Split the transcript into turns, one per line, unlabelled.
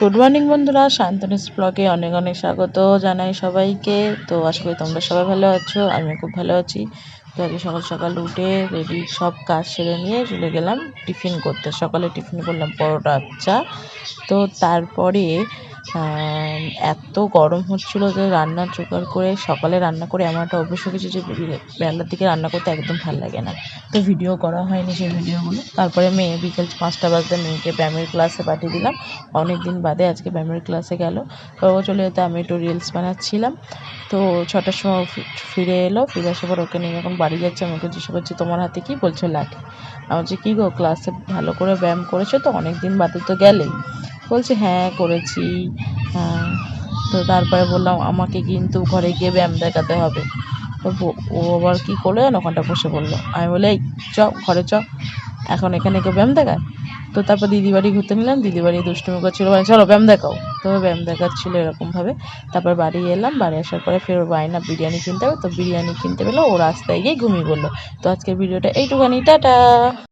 Good morning বন্ধুরা। শান্তনিস ব্লগে অনেক অনেক স্বাগত জানাই সবাইকে। তো আশা করি তোমরা সবাই ভালো আছো, আমিও খুব ভালো আছি। তো আজকে সকাল সকাল উঠে রেডি সব কাজ সেরে নিয়ে চলে গেলাম টিফিন করতে। সকালে টিফিন করলাম পরোটা, চা। তো তারপরে এত গরম হচ্ছিল যে রান্নার জোগাড় করে, সকালে রান্না করে এমন একটা অভ্যেস হয়ে গেছে যে বেলার দিকে রান্না করতে একদম ভালো লাগে না। তো ভিডিও করা হয়নি সেই ভিডিওগুলো তারপরে মেয়ে বিকেল পাঁচটা বাজতে মেয়েকে ব্যায়ামের ক্লাসে পাঠিয়ে দিলাম। অনেক দিন বাদে আজকে ব্যায়ামের ক্লাসে গেল। তো চলে যেতে আমি একটু রিলস বানাচ্ছিলাম। তো ছটার সময় ফিরে এলো, ফিরে আসার পর ওকে নিয়ে যখন বাড়ি যাচ্ছে। আমাকে জিজ্ঞেস করছি তোমার হাতে কি বলছো লাগে আমি বলছি, কী গো ক্লাসে ভালো করে ব্যায়াম করেছ তো? অনেক দিন বাদে তো গেলেই বলছে হ্যাঁ করেছি। হ্যাঁ তো তারপরে বললাম, আমাকে কিন্তু ঘরে গিয়ে ব্যায়াম দেখাতে হবে। ও আবার কী করল জানো? ওখানটা বসে পড়ল। আমি বলে, এই, চ, ঘরে চ। এখন এখানে কেউ ব্যায়াম দেখায়? তো তারপর দিদি বাড়ি ঘুরতে নিলাম। দিদি বাড়ি দুষ্টুমি করছিল মানে চলো ব্যায়াম দেখাও। তো ব্যায়াম দেখাচ্ছিলো এরকমভাবে। তারপর বাড়ি এলাম। বাড়ি আসার পরে ফের বায়না বিরিয়ানি কিনতে হবে। তো বিরিয়ানি কিনতে পেল। ও রাস্তায় গিয়ে ঘুমিয়ে পড়ল। তো আজকের ভিডিওটা এইটুখানি। টাটা!